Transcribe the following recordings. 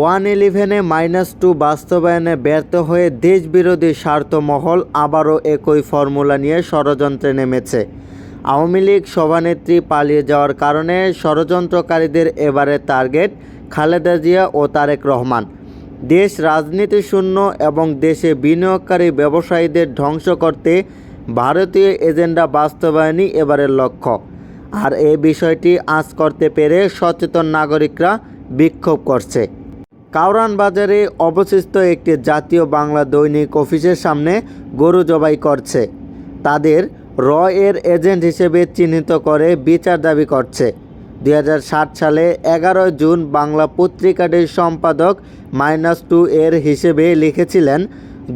One ইলেভেনে minus two বাস্তবায়নে ব্যর্থ হয়ে দেশবিরোধী স্বার্থমহল আবারও একই ফর্মুলা নিয়ে ষড়যন্ত্রে নেমেছে। আওয়ামী লীগ সভানেত্রী পালিয়ে যাওয়ার কারণে ষড়যন্ত্রকারীদের এবারে টার্গেট খালেদা জিয়া ও তারেক রহমান। দেশ রাজনীতি শূন্য এবং দেশে বিনিয়োগকারী ব্যবসায়ীদের ধ্বংস করতে ভারতীয় এজেন্ডা বাস্তবায়নই এবারের লক্ষ্য। আর এই বিষয়টি আঁচ করতে পেরে সচেতন নাগরিকরা বিক্ষোভ করছে। কাউরান বাজারে অবশিষ্ট একটি জাতীয় বাংলা দৈনিক অফিসের সামনে গরু জবাই করছে। তাদের র এর এজেন্ট হিসেবে চিহ্নিত করে বিচার দাবি করছে। দু হাজার সাত সালে এগারোই জুন বাংলা পত্রিকাটির সম্পাদক মাইনাস টু এর হিসেবে লিখেছিলেন,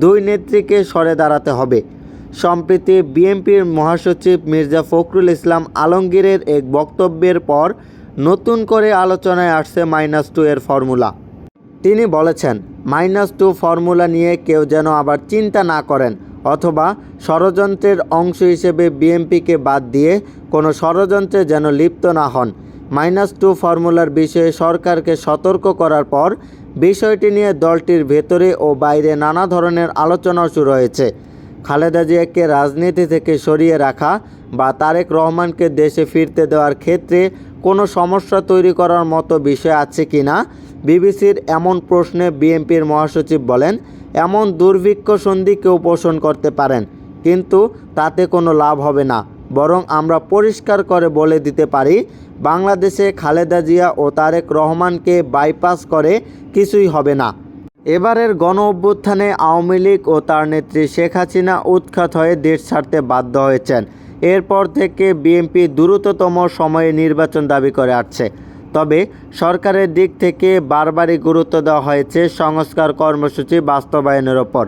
দুই নেত্রীকে সরে দাঁড়াতে হবে। সম্প্রতি বিএনপির মহাসচিব মির্জা ফখরুল ইসলাম আলমগীরের এক বক্তব্যের পর নতুন করে আলোচনায় আসছে মাইনাস টু এর ফর্মুলা। তিনি বলেছেন, মাইনাস টু ফর্মুলা নিয়ে কেউ যেন আবার চিন্তা না করেন, অথবা ষড়যন্ত্রের অংশ হিসেবে বিএনপিকে বাদ দিয়ে কোনো ষড়যন্ত্রে যেন লিপ্ত না হন। মাইনাস টু ফর্মুলার বিষয়ে সরকারকে সতর্ক করার পর বিষয়টি নিয়ে দলটির ভেতরে ও বাইরে নানা ধরনের আলোচনা শুরু হয়েছে। খালেদা জিয়াকে রাজনীতি থেকে সরিয়ে রাখা বা তারেক রহমানকে দেশে ফিরতে দেওয়ার ক্ষেত্রে কোনো সমস্যা তৈরি করার মতো বিষয় আছে কি না বিবিসির এমন প্রশ্নে বিএনপির মহাসচিব বলেন, এমন দুর্ভিক্ষ সন্ধি কেউ পোষণ করতে পারেন, কিন্তু তাতে কোনো লাভ হবে না। বরং আমরা পরিষ্কার করে বলে দিতে পারি, বাংলাদেশে খালেদা জিয়া ও তারেক রহমানকে বাইপাস করে কিছুই হবে না। এবারের গণ অভ্যুত্থানে আওয়ামী লীগ ও তার নেত্রী শেখ হাসিনা উৎখাত হয়ে দেশ ছাড়তে বাধ্য হয়েছেন। এরপর থেকে বিএনপি দ্রুততম সময়ে নির্বাচন দাবি করে আসছে। তবে সরকারের দিক থেকে বারবারই গুরুত্ব দেওয়া হয়েছে সংস্কার কর্মসূচি বাস্তবায়নের ওপর।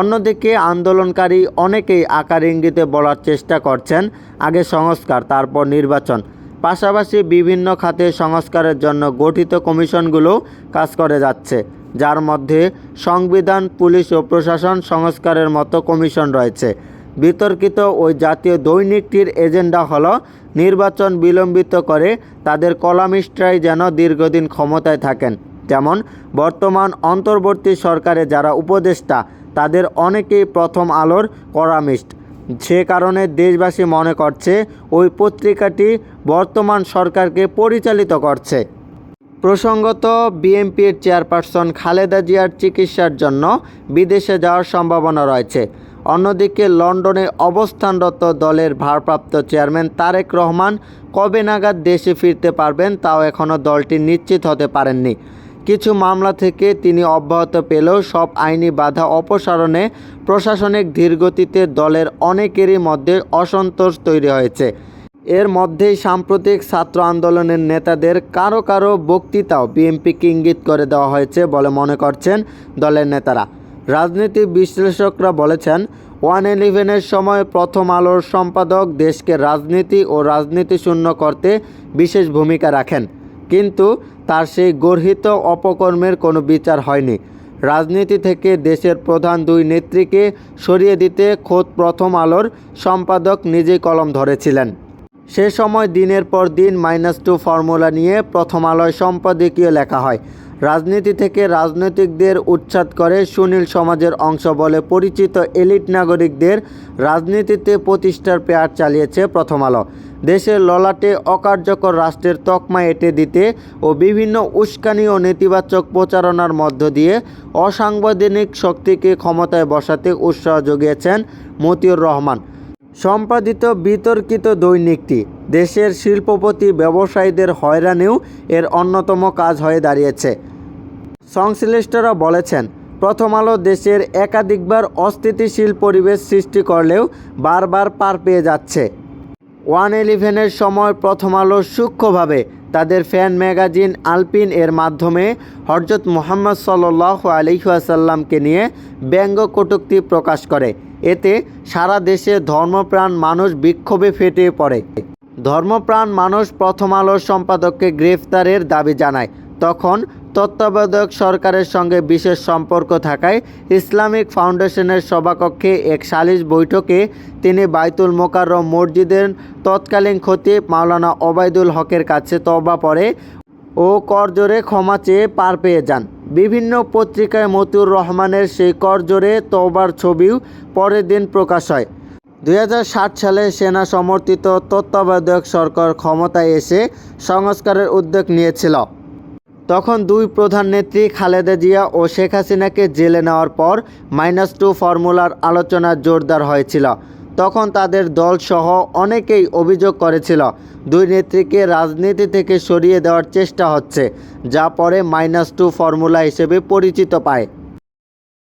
অন্যদিকে আন্দোলনকারী অনেকেই আকার ইঙ্গিতে বলার চেষ্টা করছেন আগে সংস্কার, তারপর নির্বাচন। পাশাপাশি বিভিন্ন খাতে সংস্কারের জন্য গঠিত কমিশনগুলো কাজ করে যাচ্ছে, যার মধ্যে সংবিধান, পুলিশ ও প্রশাসন সংস্কারের মতো কমিশন রয়েছে। বিতর্কিত ওই জাতীয় দৈনিকটির এজেন্ডা হলো নির্বাচন বিলম্বিত করে তাদের কলামিস্টরাই যেন দীর্ঘদিন ক্ষমতায় থাকেন। যেমন, বর্তমান অন্তর্বর্তী সরকারে যারা উপদেষ্টা, তাদের অনেকেই প্রথম আলোর কলামিস্ট। সে কারণে দেশবাসী মনে করছে ওই পত্রিকাটি বর্তমান সরকারকে পরিচালিত করছে। প্রসঙ্গত, বিএনপির চেয়ারপারসন খালেদা জিয়ার চিকিৎসার জন্য বিদেশে যাওয়ার সম্ভাবনা রয়েছে। অন্যদিকে লন্ডনে অবস্থানরত দলের ভারপ্রাপ্ত চেয়ারম্যান তারেক রহমান কবে নাগাদ দেশে ফিরতে পারবেন তাও এখনও দলটি নিশ্চিত হতে পারেননি। কিছু মামলা থেকে তিনি অব্যাহত পেলেও সব আইনি বাধা অপসারণে প্রশাসনিক ধীরগতিতে দলের অনেকেরই মধ্যে অসন্তোষ তৈরি হয়েছে। এর মধ্যেই সাম্প্রতিক ছাত্র আন্দোলনের নেতাদের কারও কারও বক্তৃতাও বিএনপিকে ইঙ্গিত করে দেওয়া হয়েছে বলে মনে করছেন দলের নেতারা। রাজনীতি বিশ্লেষকরা বলেছেন, ওয়ান ইলেভেনের সময় প্রথম আলোর সম্পাদক দেশকে রাজনীতি ও রাজনীতি শূন্য করতে বিশেষ ভূমিকা রাখেন। কিন্তু তার সেই গর্হিত অপকর্মের কোনো বিচার হয়নি। রাজনীতি থেকে দেশের প্রধান দুই নেত্রীকে সরিয়ে দিতে খোদ প্রথম আলোর সম্পাদক নিজেই কলম ধরেছিলেন। সে সময় দিনের পর দিন মাইনাস টু ফর্মুলা নিয়ে প্রথম আলোয় সম্পাদকীয় লেখা হয়। রাজনীতি থেকে রাজনৈতিকদের উচ্ছেদ করে সুনীল সমাজের অংশ বলে পরিচিত এলিট নাগরিকদের রাজনীতিতে প্রতিষ্ঠার পেয়ার চালিয়েছে প্রথম আলো। দেশের ললাটে অকার্যকর রাষ্ট্রের তকমা এঁটে দিতে ও বিভিন্ন উস্কানি ও নেতিবাচক প্রচারণার মধ্য দিয়ে অসাংবিধানিক শক্তিকে ক্ষমতায় বসাতে উৎসাহ জুগিয়েছেন মতিউর রহমান। সম্পাদিত বিতর্কিত দৈনিকটি দেশের শিল্পপতি ব্যবসায়ীদের হয়রানিও এর অন্যতম কাজ হয়ে দাঁড়িয়েছে। সংশ্লিষ্টরা বলেছেন, প্রথম আলো দেশের একাধিকবার অস্থিতিশীল পরিবেশ সৃষ্টি করলেও বারবার পার পেয়ে যাচ্ছে। ওয়ান ইলেভেনের সময় প্রথম আলো সূক্ষ্মভাবে তাদের ফ্যান ম্যাগাজিন আলপিন এর মাধ্যমে হরজত মোহাম্মদ সাল্লাহ আলিহাসাল্লামকে নিয়ে ব্যঙ্গ কটূক্তি প্রকাশ করে। এতে সারা দেশে ধর্মপ্রাণ মানুষ বিক্ষোভে ফেটে পড়ে। ধর্মপ্রাণ মানুষ প্রথম আলোর সম্পাদককে গ্রেফতারের দাবি জানায়। তখন তত্ত্বাবধায়ক সরকারের সঙ্গে বিশেষ সম্পর্ক থাকায় ইসলামিক ফাউন্ডেশনের সভাকক্ষে এক সালিশ বৈঠকে তিনি বাইতুল মোকাররম মসজিদের তৎকালীন খতিব মাওলানা ওবায়দুল হকের কাছে তওবা পড়ে ও করজোরে ক্ষমা চেয়ে পার পেয়ে যান। বিভিন্ন পত্রিকায় মতিউর রহমানের সেই করজোরে তোবার ছবিও পরের দিন প্রকাশ হয়। দু হাজার সাত সালে সেনা সমর্থিত তত্ত্বাবধায়ক সরকার ক্ষমতায় এসে সংস্কারের উদ্যোগ নিয়েছিল। তখন দুই প্রধান নেত্রী খালেদা জিয়া ও শেখ হাসিনাকে জেলে নেওয়ার পর মাইনাস টু ফর্মুলার আলোচনা জোরদার হয়েছিল। তখন তাদের দলসহ অনেকেই অভিযোগ করেছিল। দুই নেত্রীকে রাজনীতি থেকে সরিয়ে দেওয়ার চেষ্টা হচ্ছে, যা পরে মাইনাস টু ফর্মুলা হিসেবে পরিচিত পায়।